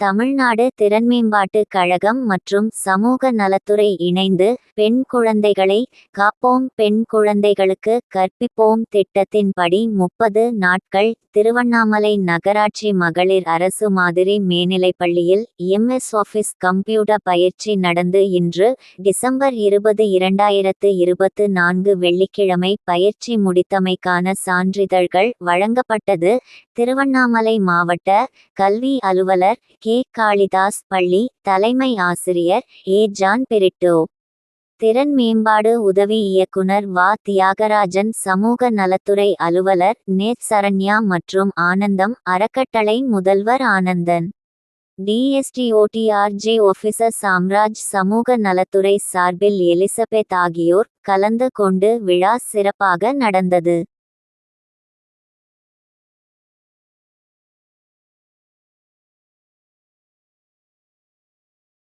தமிழ்நாடு திறன்மேம்பாட்டு கழகம் மற்றும் சமூக நலத்துறை இணைந்து பெண் குழந்தைகளை காப்போம் பெண் குழந்தைகளுக்கு கற்பிப்போம் திட்டத்தின்படி முப்பது நாட்கள் திருவண்ணாமலை நகராட்சி மகளிர் அரசு மாதிரி மேல்நிலைப்பள்ளியில் எம்எஸ் ஆஃபீஸ் கம்ப்யூட்டர் பயிற்சி நடந்து இன்று டிசம்பர் இருபது இரண்டாயிரத்து இருபத்து நான்கு வெள்ளிக்கிழமை பயிற்சி முடித்தமைக்கான சான்றிதழ்கள் வழங்கப்பட்டது. திருவண்ணாமலை மாவட்ட கல்வி அலுவலர் கே. கே. காளிதாஸ் பள்ளி தலைமை ஆசிரியர் ஏ. John Pareto. திறன் மேம்பாடு உதவி இயக்குனர் வா. தியாகராஜன் சமூக நலத்துறை அலுவலர் நேத் சரண்யா மற்றும் ஆனந்தம் அறக்கட்டளை முதல்வர் ஆனந்தன். டிஎஸ்டிஓடிஆர்ஜே ஒபிசர் சாம்ராஜ் சமூக நலத்துறை சார்பில் எலிசபெத் ஆகியோர் கலந்து கொண்டு விழா சிறப்பாக நடந்தது.